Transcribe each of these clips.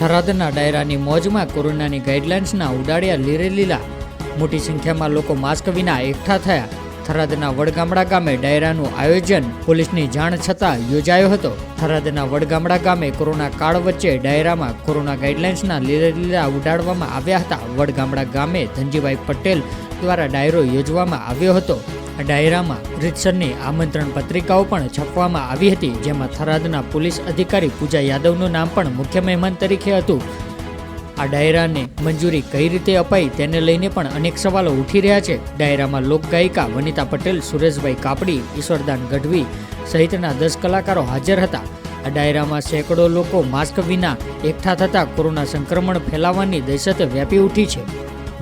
થરાદના ડાયરાની મોજમાં કોરોનાની ગાઈડલાઇન્સના ઉડાડ્યા લીરે લીલા મોટી સંખ્યામાં લોકો માસ્ક વિના એકઠા થયા. થરાદના વડગામડા ગામે ડાયરાનું આયોજન પોલીસની જાણ છતાં યોજાયો હતો. થરાદના વડગામડા ગામે કોરોના કાળ વચ્ચે ડાયરામાં કોરોના ગાઈડલાઇન્સના લીલા લીલા ઉડાડવામાં આવ્યા હતા. વડગામડા ગામે ધનજીભાઈ પટેલ દ્વારા ડાયરો યોજવામાં આવ્યો હતો. આ ડાયરામાં રીતસરની આમંત્રણ પત્રિકાઓ પણ છપવામાં આવી હતી, જેમાં થરાદના પોલીસ અધિકારી પૂજા યાદવનું નામ પણ મુખ્ય મહેમાન તરીકે હતું. આ ડાયરાને મંજૂરી કઈ રીતે અપાઈ તેને લઈને પણ અનેક સવાલો ઉઠી રહ્યા છે. ડાયરામાં લોકગાયિકા વનિતા પટેલ, સુરેશભાઈ કાપડી, ઈશ્વરદાન ગઢવી સહિતના દસ કલાકારો હાજર હતા. આ ડાયરામાં સેંકડો લોકો માસ્ક વિના એકઠા થતાં કોરોના સંક્રમણ ફેલાવાની દહેશત વ્યાપી ઉઠી છે.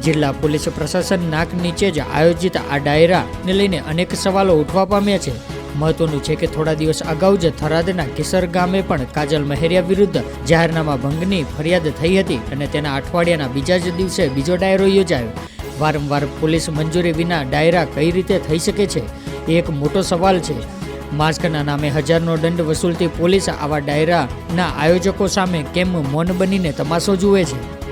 જિલ્લા પોલીસ પ્રશાસન નાક નીચે જ આયોજિત આ ડાયરાને લઈને અનેક સવાલો ઉઠવા પામ્યા છે. મહત્વનું છે કે થોડા દિવસ અગાઉ જ થરાદના કિસર ગામે પણ કાજલ મહેરિયા વિરુદ્ધ જાહેરનામા ભંગની ફરિયાદ થઈ હતી અને તેના અઠવાડિયાના બીજા જ દિવસે બીજો ડાયરો યોજાયો. વારંવાર પોલીસ મંજૂરી વિના ડાયરા કઈ રીતે થઈ શકે છે? એ એક મોટો સવાલ છે. માસ્કના નામે હજારનો દંડ વસૂલતી પોલીસ આવા ડાયરાના આયોજકો સામે કેમ મૌન બનીને તમાશો જુએ છે?